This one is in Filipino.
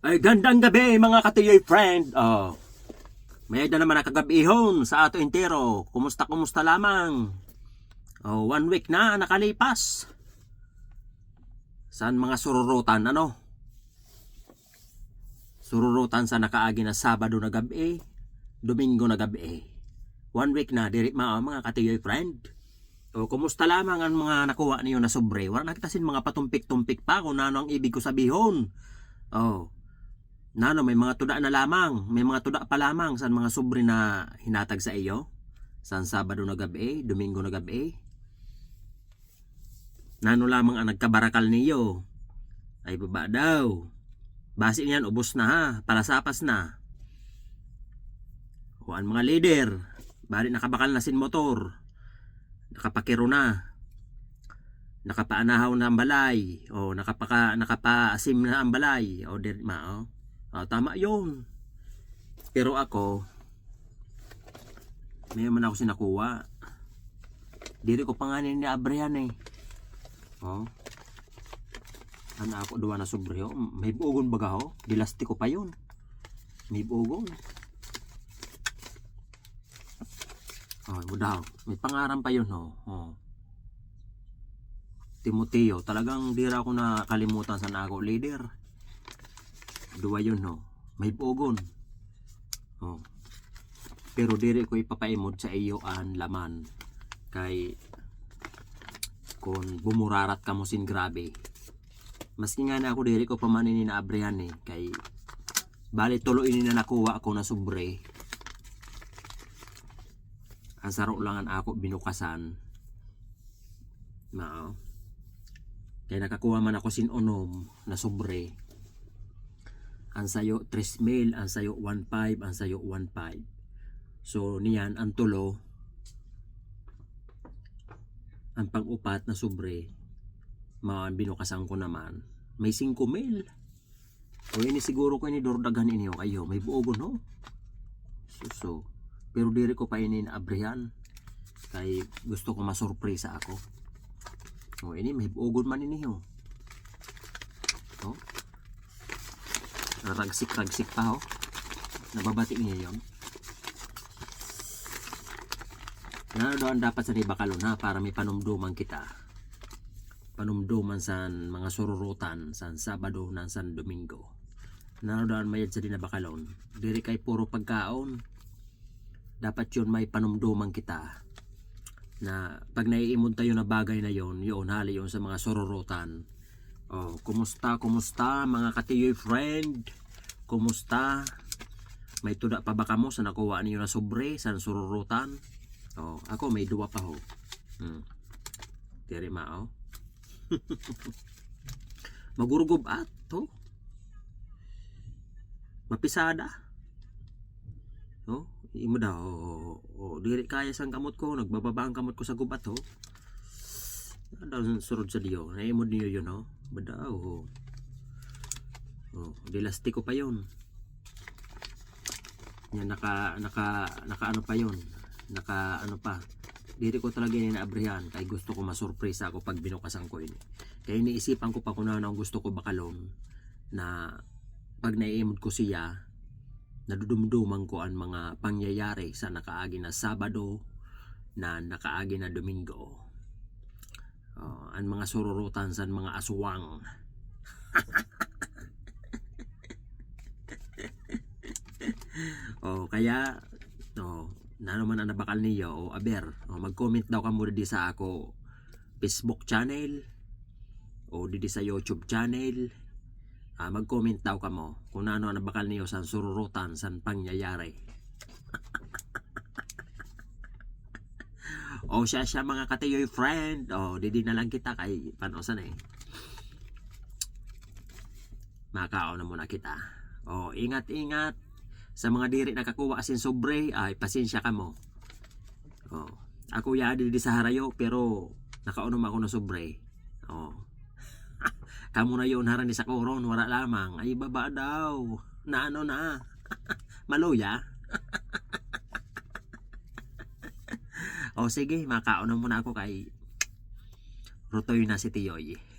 Ay, gandang gabi mga katiyoy friend. Oh. May na naman nakagabihon sa ato entero. Kumusta kumusta lamang. Oh, one week na nakalipas. Saan mga sururutan ano? Sururutan sa nakaagi na Sabado na gabi, Domingo na gabi. One week na diri mao mga katiyoy friend. O kumusta lamang ang mga nakuha niyo na sobre? Wala nakita sin mga patumpik-tumpik pa kung ano ang ibig ko sabihon. Oh. Nano, may mga tuda na lamang. May mga tuda pa lamang sa mga sobre na hinatag sa iyo. San Sabado na gabi, Domingo na gabi. Nano lamang ang nagkabarakal niyo. Ay baba daw. Basi niyan, ubos na ha. Palasapas na. Ang mga leader. Bari nakabakal na sin motor. Nakapakiro na. Nakapaanahaw na ang balay. O nakapaka, nakapaasim na ang balay. O dir, ma, o. Ah, tama yun. Pero ako, may man ako sinakuha. Diri ko pa nga ni Abrihan eh. Oh. Ano ako duwa na sobre ho. May bugon baga ho. Dilasti ko pa yun. May bugon. Oh, daw. May pangaran pa yun ho. Oh. Timoteo, talagang di ra ako nakalimutan sa nako leader. Duwa yun no. May bugon. Oh. Pero diri ko ipapaimod sa iyo ang laman kay kung bumurarat ka mo sin grabe. Maski nga na ako diri ko pamanin na abrehan eh kay bali tulo ini na nakuha ako na sobre. Ang saro lang ang ako binukasan. Mao. Kaya nakakuha man ako sin onom na sobre ang sayo 3 mil, ang sayo 1.5, ang sayo 1.5. So niyan ang tulo ang pang-upat na sobre mga binukasan ko naman may 5 mil. O ini siguro ko ini dordaghan inyo kayo may buogon no. So, so pero diri ko pa ini naabrihan kay gusto ko masurpresa ako. O ini may buogon man ini ho. Oh. Ragsik-ragsik pa ho. Nababati niya yun. Ano doon dapat sa Bakalon ha para may panumduman kita. Panumduman sa mga sururutan sa Sabado ng San Domingo. Ano doon mayad sa Bakalon. Diri kay puro pagkaon. Dapat yun may panumduman kita. Na pag naiimod tayo na bagay na yon, yun hali yun sa mga sururutan. Oh, kumusta, kumusta mga katiyoy friend? Kumusta? May tuda pa ba kamo sa nakuha niyo na sobre sa sururutan? Oh, ako may duwa pa ho. Hmm. Tiri mao. Magurgob at to. Mapisada. Oh, imo daw. Oh, oh, diri kaya sang kamot ko, nagbababa ang kamot ko sa gubat ho. Ano surod sa diyo? Naimod niyo yun ho. Badaw ho. Oh, dilastiko pa yun. Yan naka naka naka ano pa yun. Naka ano pa. Diri ko talaga yun naabrihan kay gusto ko masurpresa ako pag binukasan ko yun. Kaya iniisipan ko pa kung ano ang gusto ko bakalon na pag naiimod ko siya nadudumduman ko ang mga pangyayari sa nakaagi na Sabado na nakaagi na Domingo. Oh, ang mga sururutan sa mga aswang. oh, kaya oh, na naman ang nabakal niyo o aber, oh, mag-comment daw ka muna di sa ako Facebook channel o di sa YouTube channel. Ah, mag-comment daw ka mo kung ano ang nabakal niyo sa sururutan sa pangyayari. O siya siya mga katiyoy friend. O didi na lang kita kay panosan eh. Makao na muna kita. O ingat-ingat. Sa mga diri nakakuha asin sobre, ay pasensya ka mo. O, ako ya didi sa harayo pero nakaunom ako na sobre. O. Kamu na yun haran di sa koron, wala lamang. Ay baba daw. Na ano na. Maluya. O sige, makaon na muna ako kay Rutoy na si Tiyoy.